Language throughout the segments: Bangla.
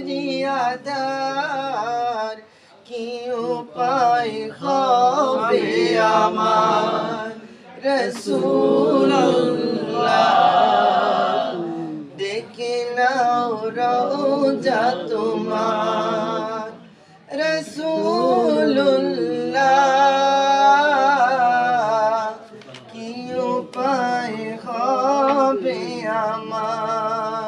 ফেরিয়াদার কি উপায় হবে আমার? রসুল্লাহ দেখে নাও রোজা তোমার। রসুল্লাহ কি উপায় হবে আমার?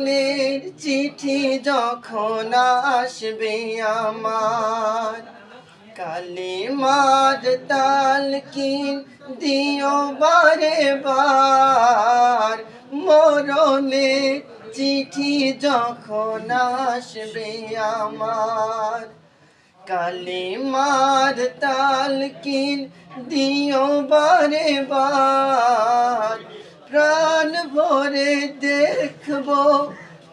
মরণের চিঠি যখন আসবে আমার, কালিমার তালকিন দিও বারে বার। মরণের চিঠি যখন আসবে আমার, কালিমার তালকিন দিও বারে বার। প্রাণ ভরে দেখব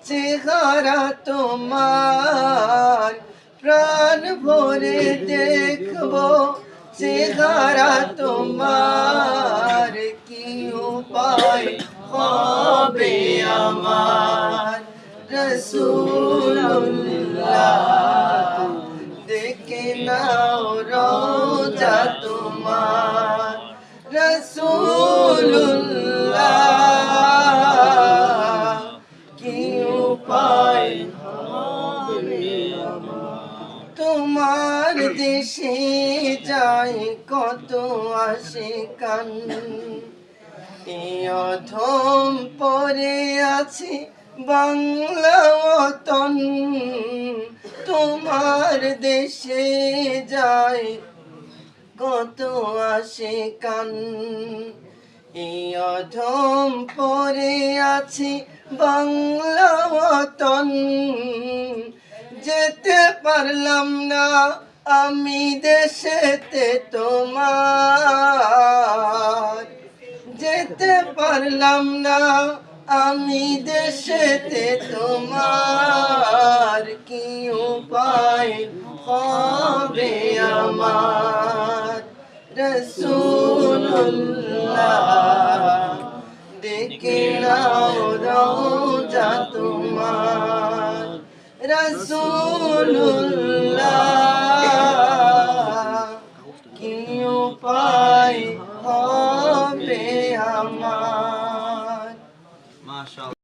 চেহারা তোমার। প্রাণ ভরে দেখব চেহারা তোমার। কি উপায় হবে আমার? রসুল্লাহ দেখে নাও রোজা তোমার। রসুল্লাহ তোমার দেশে যাই কত আসে কান অধম পরে আছে বাংলা অতন। তোমার দেশে যাই কত আসে কান এই অধম পরে আছে বাংলা অতন। যেতে পারলাম না আমি দেশেতে তোমার। যেতে পারলাম না আমি দেশেতে তোমার। কি উপায় হবে আমার? রসুল্লাহ রসুল্লাহ কি উপায় হবে আমার?